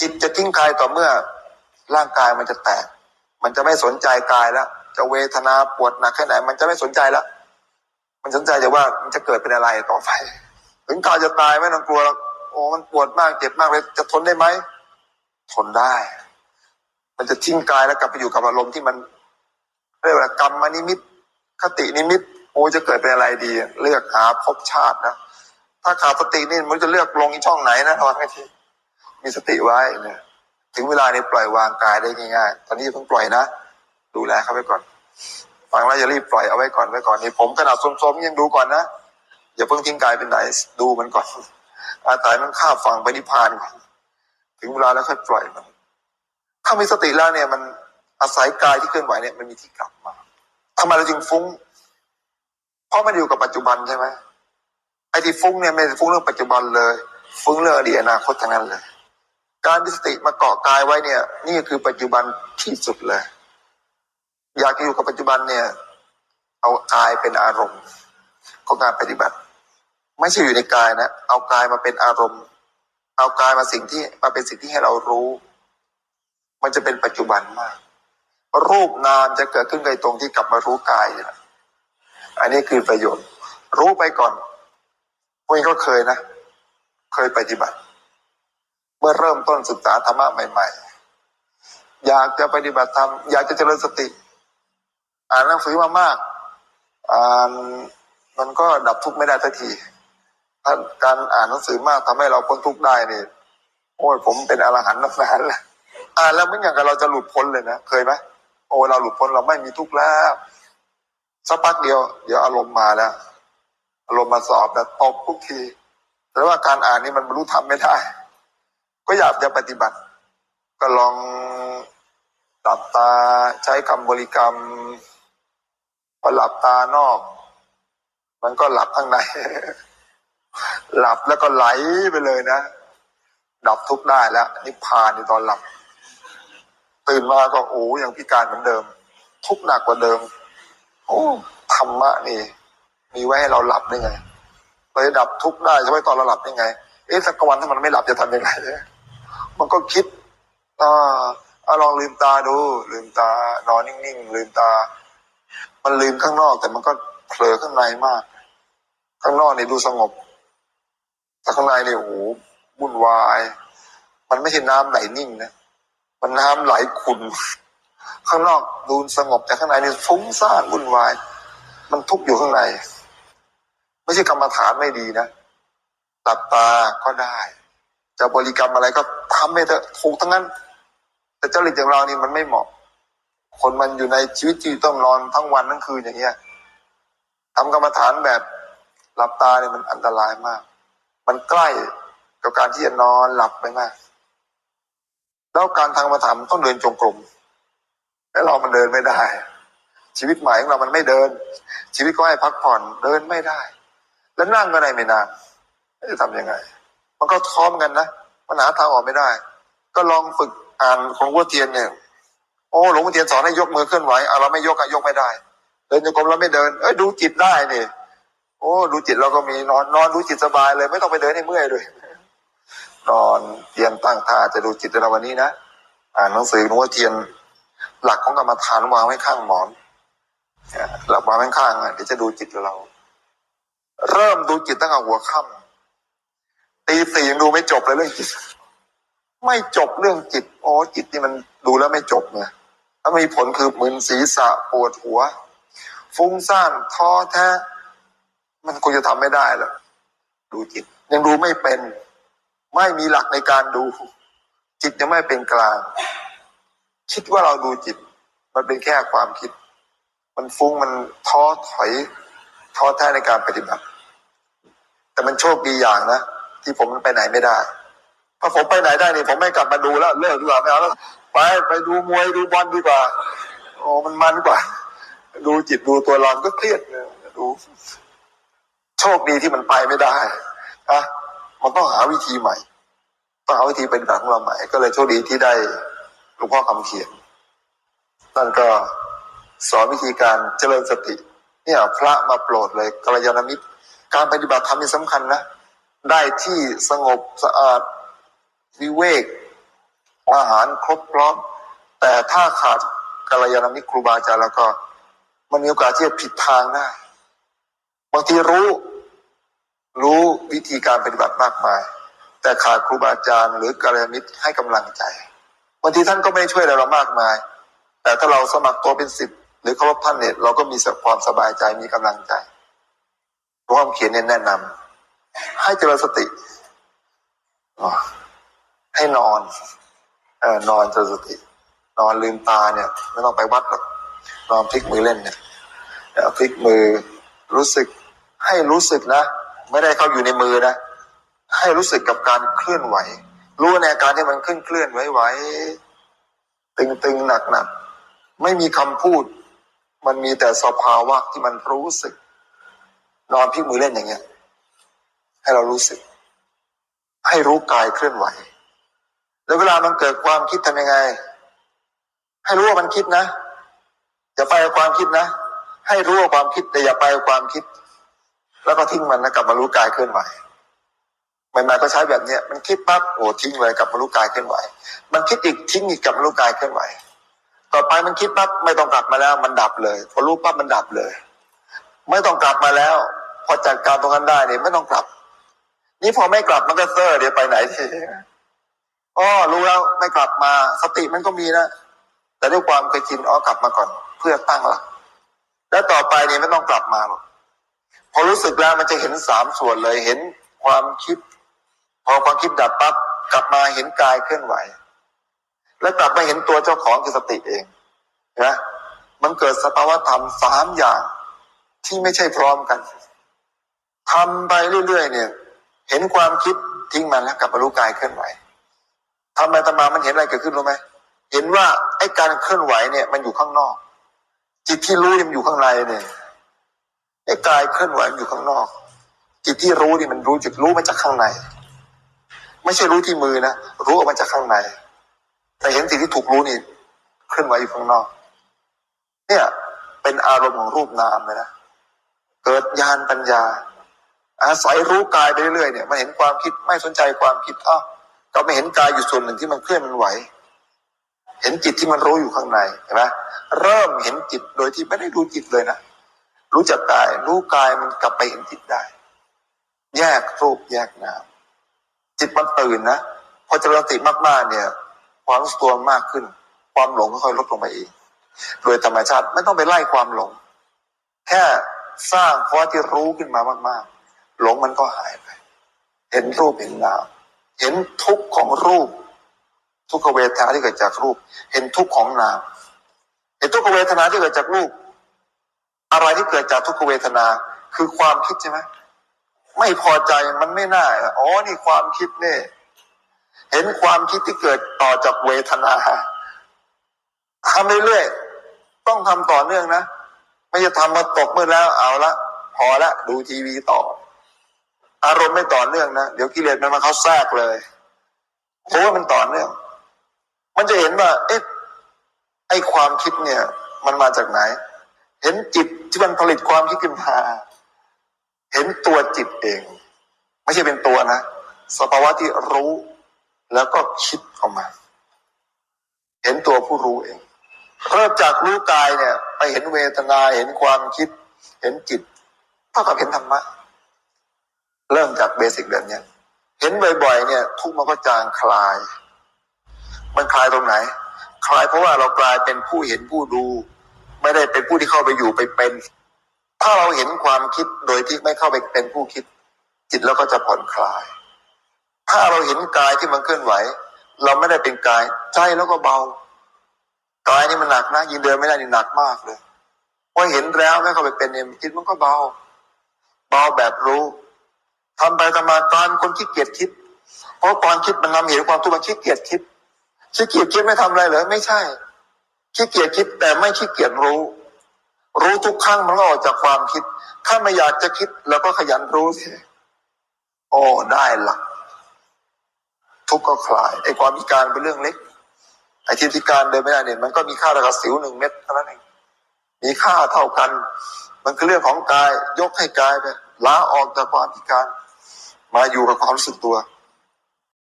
จิตจะทิ้งกายต่อเมื่อ ร่างกายมันจะแตก มันจะไม่สนใจกายแล้วจะเวทนาปวดหนักแค่ไหน มันจะไม่สนใจแล้วมันสนใจแต่ว่ามันจะเกิดเป็นอะไรต่อไป ถึงกายจะตายไม่ต้องกลัวโอ้มันปวดมากเจ็บมากเลยจะทนได้ไหมทนได้ มันจะทิ้งกายแล้วกลับไปอยู่กับอารมณ์ที่มันเรียกว่ากรรมนิมิต คตินิมิตโอ้จะเกิดเป็นอะไรดี เลือกหาภพชาตินะถ้าขาดสตินี่มันจะเลือกลงอีช่องไหนนะระวังให้ที มีสติไว้เนี่ยถึงเวลาเนี้ปล่อยวางกายได้ง่ายๆ ตอนนี้เพิ่งปล่อยนะ ดูแลเขาไว้ก่อนฟังแล้วอย่ารีบปล่อยเอาไว้ก่อนไว้ก่อนนี่ผมขนาดสมๆยังดูก่อนนะ อย่าเพิ่งทิ้งกายเป็นไหนดูมันก่อน อาตายมันข้ามฝั่งไปนิพพานก่อนถึงเวลาแล้วค่อยปล่อยมัน ถ้ามีสติแล้วเนี่ยมันอาศัยกายที่เคลื่อนไหวเนี่ยมันมีที่กลับมาทำไมเราจึงฟุ้ง เพราะมันอยู่กับปัจจุบันใช่ไหมไอ้ที่ฟุ้งเนี่ยไม่ได้ฟุ้งเรื่องปัจจุบันเลย ฟุ้งเรื่องอดีตอนาคตทั้งนั้นเลย การมีสติมาเกาะกายไว้เนี่ย นี่คือปัจจุบันที่สุดเลย อยากอยู่กับปัจจุบันเนี่ย เอากายเป็นอารมณ์ของการปฏิบัติ ไม่ใช่อยู่ในกายนะเอากายมาเป็นอารมณ์ เอากายมาสิ่งที่มาเป็นสิ่งที่ให้เรารู้ มันจะเป็นปัจจุบันมาก รูปนามจะเกิดขึ้นในตรงที่กลับมารู้กายนะอันนี้คือประโยชน์ รู้ไปก่อนพวกนี้ก็เคยนะ เคยปฏิบัติ เมื่อเริ่มต้นศึกษาธรรมะใหม่ ๆ อยากจะปฏิบัติธรรมอยากจะเจริญสติ อ่านหนังสือมามากอ่านมันก็ดับทุกข์ไม่ได้สักทีถ้าการอ่านหนังสือมากทำให้เราพ้นทุกข์ได้นี่โอ้ยผมเป็นอรหันต์นักนานแล้วอ่านแล้วเมือนอย่างกับเราจะหลุดพ้นเลยนะเคยไหมโอ้เราหลุดพ้นเราไม่มีทุกข์แล้วสักพักเดียว เดี๋ยวอารมณ์มาแล้วอารมณ์มาสอบแต่ตบทุกทีแต่ว่าการอ่านนี่มันบรรลุธรรมไม่ได้ ก็อยากจะปฏิบัติ ก็ลองหลับตาใช้คำบริกรรมพอหลับตานอก มันก็หลับข้างใน หลับแล้วก็ไหลไปเลยนะ ดับทุกได้แล้วนิพพานในตอนหลับ ตื่นมาก็โอ้ยังพิการเหมือนเดิม ทุกหนักกว่าเดิม โอ้ธรรมะนี่ มีไว้ให้เราหลับได้ไงเราจะดับทุกได้ใช่ไหมตอนเราหลับได้ไงเอ๊ะสักวันถ้ามันไม่หลับจะทำยังไงเนี่ย มันก็คิดอ่าเอาลองลืมตาดู ลืมตานอนนิ่งๆลืมตา มันลืมข้างนอก แต่มันก็เผลอข้างในมาก ข้างนอกนี่ดูสงบ แต่ข้างในนี่โอ้โหวุ่นวาย มันไม่ใช่น้ำไหลนิ่งนะมันน้ำไหลขุ่นข้างนอกดูสงบแต่ข้างในนี่ฟุ้งซ่านวุ่นวาย มันทุกข์อยู่ข้างใน ไม่ใช่กรรมฐานไม่ดีนะหลับตาก็ได้ จะบริกรรมอะไรก็ ทำให้เถอะถูกทั้งนั้น แต่เจ้าหลิตอย่างเรานี่มันไม่เหมาะ คนมันอยู่ในชีวิตที่ต้องนอนทั้งวันทั้งคืนอย่างเงี้ยทำกรรมฐานแบบหลับตาเนี่ยมันอันตรายมาก มันใกล้กับการที่จะนอนหลับไปมาก แล้วการทางกรรมฐานมันต้องเดินจงกรมแล้วเรามันเดินไม่ได้ ชีวิตใหม่ของเรามันไม่เดิน ชีวิตก็ให้พักผ่อนเดินไม่ได้ แล้วนั่งก็ได้ไม่นานจะทำยังไง มันก็ท้อมกันนะ มันหาทางออกไม่ได้ ก็ลองฝึกอ่านของวัวเทียนเนี่ย โอ้หลวงพ่อเทียนสอนให้ยกมือเคลื่อนไหวเอาเราไม่ยกอะยกไม่ได้ เดินจงกรมเราไม่เดิน เอ้ยดูจิตได้นี่โอ้ดูจิตเราก็มีนอนนอนดูจิตสบายเลย ไม่ต้องไปเดินให้เมื่อยด้วยนอนเทียนตั้งท่าจะดูจิตเราวันนี้นะอ่านหนังสือหลวงพ่อเทียน หลักของกรรมฐานวางไว้ข้างหมอนหลักวางไว้ข้างอะเดี๋ยวจะดูจิตเรา เริ่มดูจิตตั้งแต่หัวค่ำ ตีสี่ยังดูไม่จบเลยเรื่องจิต ไม่จบเรื่องจิต โอ้จิตนี่มันดูแล้วไม่จบเนี่ยถ้ามีผลคือมึนศีรษะปวดหัว ฟุ้งซ่านท้อแท้ มันคงจะทำไม่ได้หรอกดูจิต ยังดูไม่เป็น ไม่มีหลักในการดู จิตยังไม่เป็นกลาง คิดว่าเราดูจิต มันเป็นแค่ความคิด มันฟุ้งมันท้อถอย ท้อแท้ในการปฏิบัติ แต่มันโชคดีอย่างนะ ที่ผมไปไหนไม่ได้ถ้าผมไปไหนได้นี่ผมไม่กลับมาดูแล้วเลิกดีกว่าไม่เอาแล้วไปไปดูมวยดูบอลดีกว่าโอ้มันมันกว่า ดูจิตดูตัวเราก็เครียดเลยดู โชคดีที่มันไปไม่ได้อะมันต้องหาวิธีใหม่ต้องหาวิธีเปฏิบัติของเราใหม่ ก็เลยโชคดีที่ได้หลวงพ่อคำเขียนนั่นก็สอนวิธีการเจริญสติ เนี่ยพระมาโปรดเลยกัลยาณมิตร การปฏิบัติธรรมนี่สำคัญนะ ได้ที่สงบสะอาดวิเวก อาหารครบพร้อม แต่ถ้าขาดกัลยาณมิตรครูบาอาจารย์แล้วก็ มันมีโอกาสที่จะผิดทางได้บางทีรู้ รู้วิธีการปฏิบัติมากมาย แต่ขาดครูบาอาจารย์ หรือกัลยาณมิตรให้กำลังใจบางทีท่านก็ไม่ช่วยอะไรเรามากมาย แต่ถ้าเราสมัครตัวเป็นสิบหรือเคารพท่านเนี่ยเราก็มีความสบายใจมีกำลังใจพร้อมเขียนเนี่ยแนะนำ ให้เจริญสติ ให้นอน เออนอนเจริญสติ นอนลืมตาเนี่ย ไม่ต้องไปวัดหรอกนอนพลิกมือเล่นเนี่ยพลิกมือรู้สึก ให้รู้สึกนะ ไม่ได้เข้าอยู่ในมือนะ ให้รู้สึกกับการเคลื่อนไหว รู้ในอาการที่มันเคลื่อนเคลื่อนไหวไหวตึงตึงหนักหนักไม่มีคำพูด มันมีแต่สภาวะที่มันรู้สึก นอนพลิกมือเล่นอย่างเงี้ย ให้เรารู้สึก ให้รู้กายเคลื่อนไหว แล้วเวลามันเกิดความคิดทำยังไง ให้รู้ว่ามันคิดนะ อย่าไปกับความคิดนะ ให้รู้ว่าความคิดแต่อย่าไปกับความคิด แล้วก็ทิ้งมันนะกลับมารู้กายเคลื่อนไหวใหม่ๆก็ใช้แบบเนี้ยมันคิดปั๊บโอ้ทิ้งเลยกลับมารู้กายเคลื่อนไหว มันคิดอีกทิ้งอีกกลับมารู้กายเคลื่อนไหว ต่อไปมันคิดปั๊บไม่ต้องกลับมาแล้ว มันดับเลย พอรู้ปั๊บมันดับเลย ไม่ต้องกลับมาแล้ว พอจัดการตรงนั้นได้เนี่ยไม่ต้องกลับ นี่พอไม่กลับมันก็เซอร์เดี๋ยวไปไหนทีอ๋อรู้แล้วไม่กลับมาสติมันก็มีนะแต่ด้วยความเคยชินอ๋อกลับมาก่อน เพื่อตั้งหลักแล้วต่อไปนี่ไม่ต้องกลับมาหรอกพอรู้สึกแล้วมันจะเห็นสามส่วนเลยเห็นความคิด พอความคิดดับปั๊บกลับมาเห็นกายเคลื่อนไหว แล้วกลับมาเห็นตัวเจ้าของคือสติเองนะมันเกิดสภาวะธรรมสามอย่างที่ไม่ใช่พร้อมกันทำไปเรื่อยๆเนี่ย เห็นความคิดทิ้งมันแล้วกลับมารู้กายเคลื่อนไหวทำไปทำมามันเห็นอะไรเกิดขึ้นรู้ไหมเห็นว่าไอ้การเคลื่อนไหวเนี่ยมันอยู่ข้างนอก จิตที่รู้มันอยู่ข้างในเนี่ยไอ้กายเคลื่อนไหวมันอยู่ข้างนอก จิตที่รู้นี่มันรู้จุดรู้มาจากข้างใน ไม่ใช่รู้ที่มือนะรู้ออกมาจากข้างใน แต่เห็นสิ่งที่ถูกรู้นี่เคลื่อนไหวอยู่ข้างนอก เนี่ยเป็นอารมณ์ของรูปนามเลยนะเกิดญาณปัญญา อาศัยรู้กายไปเรื่อยๆเนี่ยมันเห็นความคิดไม่สนใจความคิดอ้าวก็ไม่เห็นกายอยู่ส่วนหนึ่งที่มันเคลื่อนมันไหว เห็นจิตที่มันรู้อยู่ข้างในเห็นไหมเริ่มเห็นจิตโดยที่ไม่ได้รู้จิตเลยนะรู้จักกายรู้กายมันกลับไปเห็นจิตได้ แยกรูปแยกนามจิตมันตื่นนะพอเจริญสติมากๆเนี่ย ความรู้สึกตัวมากขึ้น ความหลงก็ค่อยลดลงไปเองโดยธรรมชาติไม่ต้องไปไล่ความหลง แค่สร้างเพราะที่รู้ขึ้นมามากๆ หลงมันก็หายไป เห็นรูปเห็นนามเห็นทุกข์ของรูป ทุกขเวทนาที่เกิดจากรูป เห็นทุกข์ของนามเห็นทุกขเวทนาที่เกิดจากรูป อะไรที่เกิดจากทุกขเวทนาคือความคิดใช่ไหมไม่พอใจมันไม่น่าอ๋อนี่ความคิดเนี่ยเห็นความคิดที่เกิดต่อจากเวทนาทำเรื่อยๆต้องทำต่อเนื่องนะ ไม่จะทำมาตกมือแล้วเอาละพอละดูทีวีต่อ อารมณ์ไม่ต่อเนื่องนะเดี๋ยวกิเลสมันมาเข้าแทรกเลยเพราะว่ามันต่อเนื่อง มันจะเห็นว่าเอ๊ะไอความคิดเนี่ย มันมาจากไหน เห็นจิตที่มันผลิตความคิดขึ้นมาเห็นตัวจิตเอง ไม่ใช่เป็นตัวนะสภาวะที่รู้แล้วก็คิดออกมา เห็นตัวผู้รู้เองเริ่มจากรู้กายเนี่ย ไปเห็นเวทนาเห็นความคิด เห็นจิตเท่ากับเห็นธรรมะ เริ่มจากเบสิกแบบเนี้ยเห็นบ่อยๆเนี่ย ทุกมันก็จางคลาย มันคลายตรงไหน คลายเพราะว่าเรากลายเป็นผู้เห็นผู้ดู ไม่ได้เป็นผู้ที่เข้าไปอยู่ไปเป็น ถ้าเราเห็นความคิดโดยที่ไม่เข้าไปเป็นผู้คิด จิตเราก็จะผ่อนคลาย ถ้าเราเห็นกายที่มันเคลื่อนไหว เราไม่ได้เป็นกายใจแล้วก็เบากายนี่มันหนักนะยินเดินไม่ได้นี่หนักมากเลยพอเห็นแล้วไม่เข้าไปเป็นเนี่ยจิตมันก็เบา เบาแบบรู้ ทำไปทำมาตอนคนขี้เกียจคิด เพราะตอนคิดมันนำเหตุความทุกข์มันขี้เกียจคิดขี้เกียจคิดไม่ทำอะไรเหรอไม่ใช่ขี้เกียจคิดแต่ไม่ขี้เกียจรู้ รู้ทุกครั้งมันก็ออกจากความคิด ถ้าไม่อยากจะคิดเราก็ขยันรู้สิโอ้ได้หลักทุกข์ก็คลายไอ้ความพิการเป็นเรื่องเล็กไอ้ที่พิการเดินไม่ได้เนี่ยมันก็มีค่าระดับสิวหนึ่งเม็ดเท่านั้นเองมีค่าเท่ากัน มันคือเรื่องของกายยกให้กายไปล้าออกจากความพิการ มาอยู่กับความรู้สึกตัว